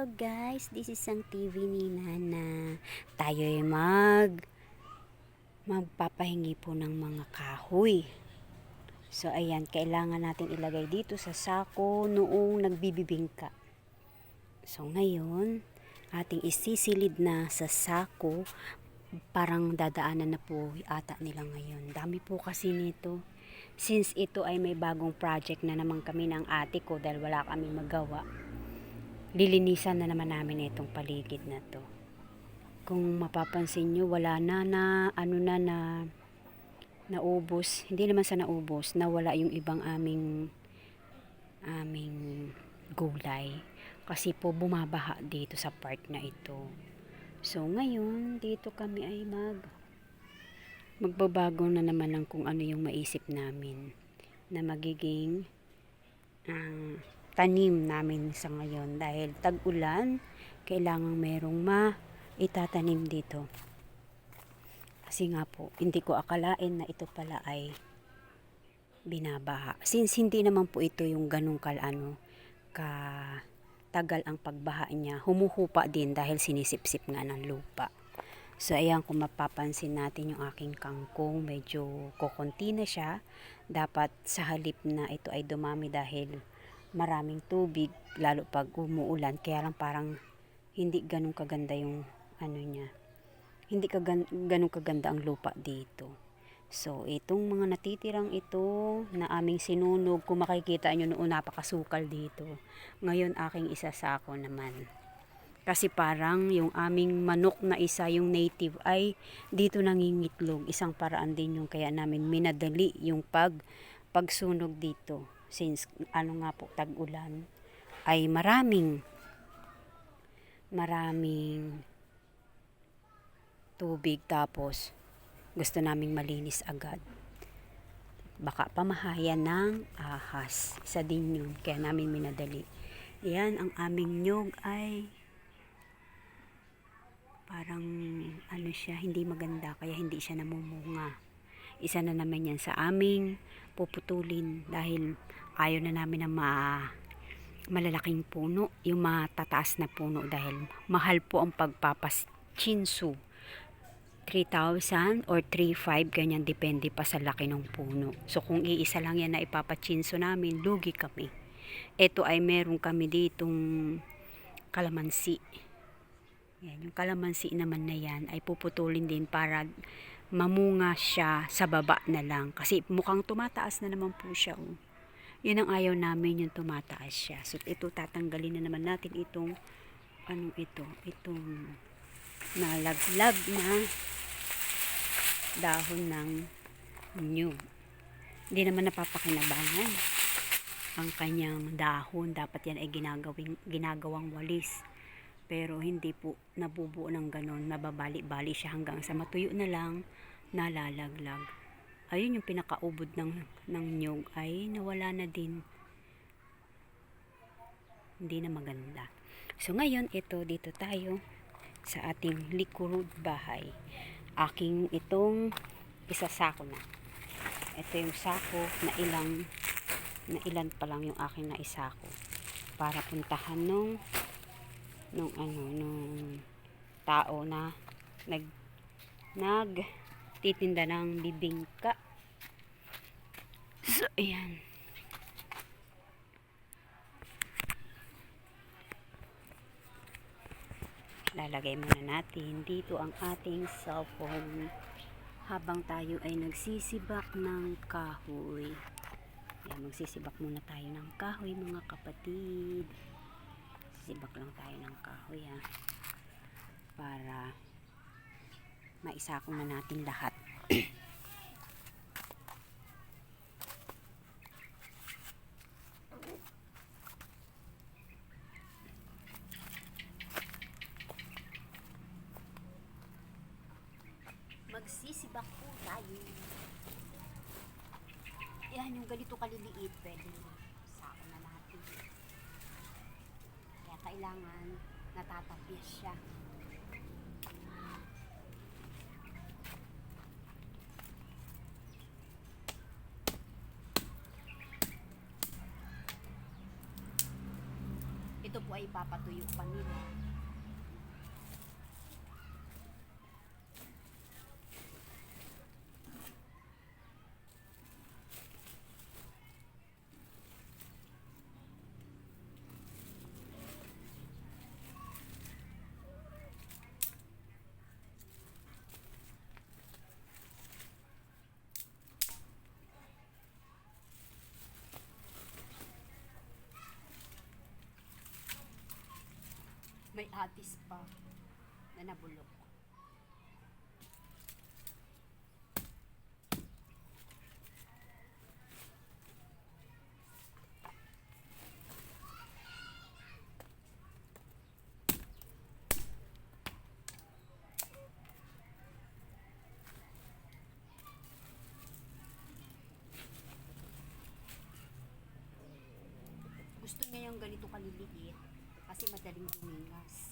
Hello guys, this is ang TV ni Nana. Tayo ay mag magpapahingi po ng mga kahoy. So ayan, kailangan natin ilagay dito sa sako noong nagbibibingka. So ngayon, ating isisilid na sa sako. Parang dadaanan na po ata nila ngayon. Dami po kasi nito. Since ito ay may bagong project na naman kami ng ate ko dahil wala kami magawa lilinisan na naman namin itong paligid na to. Kung mapapansin nyo, wala na na, ano na na, naubos, hindi naman sa naubos, nawala yung ibang aming, aming gulay. Kasi po bumabaha dito sa part na ito. So ngayon, dito kami ay mag, magbabago na naman ng kung ano yung maisip namin na magiging ang tanim namin sa ngayon. Dahil tag-ulan kailangan merong ma itatanim dito. Kasi nga po hindi ko akalain na ito pala ay binabaha. Since hindi naman po ito yung ganong kal ano ka tagal ang pagbaha niya humuhupa din dahil sinisipsip nga ng lupa. So, ayan, kung mapapansin natin yung aking kangkong, medyo kokonti na siya. Dapat sa halip na ito ay dumami dahil maraming tubig, lalo pag umuulan. Kaya lang parang hindi ganun kaganda yung ano niya. Hindi kagan, ganun kaganda ang lupa dito. So, itong mga natitirang ito na aming sinunog, kung makikita nyo noon napakasukal dito. Ngayon, aking isasako naman. Kasi parang yung aming manok na isa, yung native, ay dito nangingitlog. Isang paraan din yung kaya namin minadali yung pag, pagsunog dito. Since ano nga po, tag-ulan, ay maraming, maraming tubig tapos gusto naming malinis agad. Baka pamahayan ng ahas. Isa din yun, kaya namin minadali. Yan, ang aming nyog ay parang ano siya, hindi maganda kaya hindi siya namumunga. Isa na naman yan sa aming puputulin dahil ayaw na namin na ma malalaking puno, yung matataas na puno dahil mahal po ang pagpapaschinsu. 3,000 or 3,500 ganyan depende pa sa laki ng puno. So kung iisa lang yan na ipapachinso namin, lugi kami. Ito ay meron kami ditong kalamansi yan, yung kalamansi naman na yan ay puputulin din para mamunga siya sa baba na lang. Kasi mukhang tumataas na naman po siya. Oh. Yun ang ayaw namin yung tumataas siya. So ito tatanggalin na naman natin itong anong ito, itong nalaglag na dahon ng nyug. Hindi naman napapakinabangan ang kanyang dahon. Dapat yan ay ginagawing, ginagawang walis pero hindi po nabubuo ng ganon nababali-bali siya hanggang sa matuyo na lang nalalaglag ayun yung pinakaubod ng, ng nyog ay nawala na din. Hindi na maganda. So ngayon ito dito tayo sa ating likurud bahay. Aking itong isasako na. Ito yung sako na ilang na ilan pa lang yung aking na isako para puntahan nung nung ano nung tao na nag nag titinda ng bibingka. So ayan. Lalagay muna natin dito ang ating cellphone habang tayo ay nagsisibak ng kahoy. Ayan, magsisibak muna tayo ng kahoy mga kapatid. Sibak lang tayo ng kahoy ha para maisakong na natin lahat. Magsisibak po tayo. Yan yung ganito kaliliit pwede sako na natin. Kaya kailangan natatapyas siya. Ay papatuyo pa nila. May atis pa na nabulok. Gusto niya yung ganito kaliliit kasi madaling tumingas.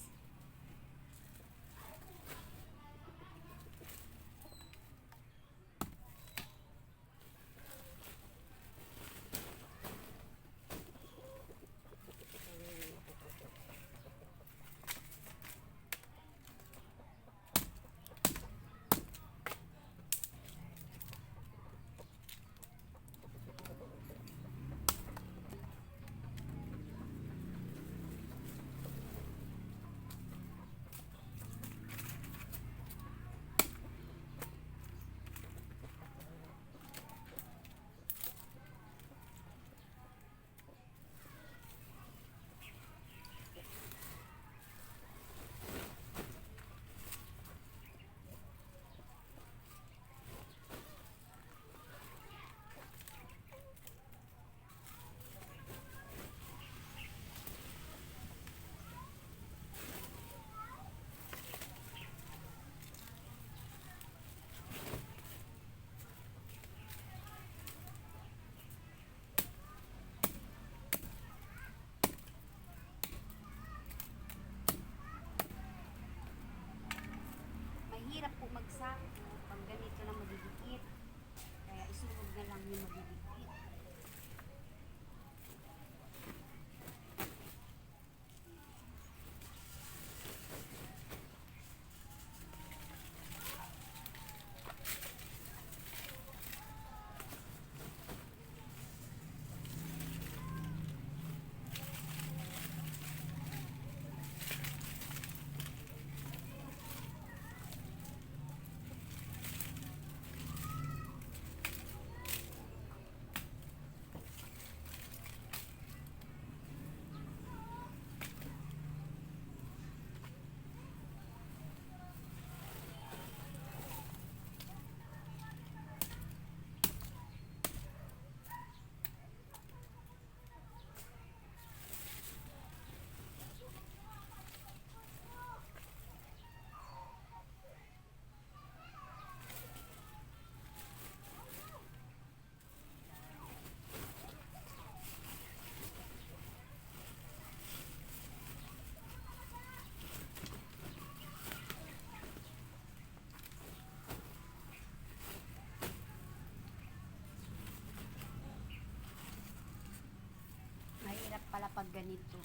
Mahirap pala pag ganito.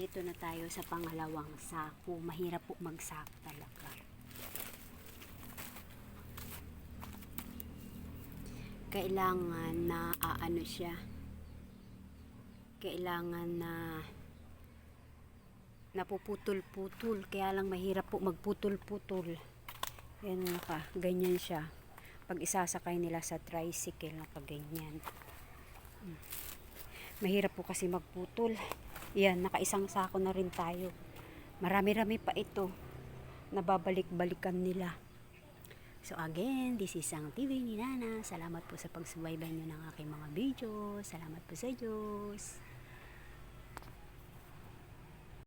Dito na tayo sa pangalawang sako. Mahirap po magsako talaga. Kailangan na aano siya. Kailangan na napuputol-putol. Kaya lang mahirap po magputol-putol. Yan naka, ganyan siya. Pag isasakay nila sa tricycle, naka ganyan. Hmm. Mahirap po kasi magputol. Yan, nakaisang sako na rin tayo. Marami-rami pa ito. Nababalik-balikan nila. So again, this is ang TV ni Nana. Salamat po sa pagsubaybay nyo ng aking mga video. Salamat po sa Diyos.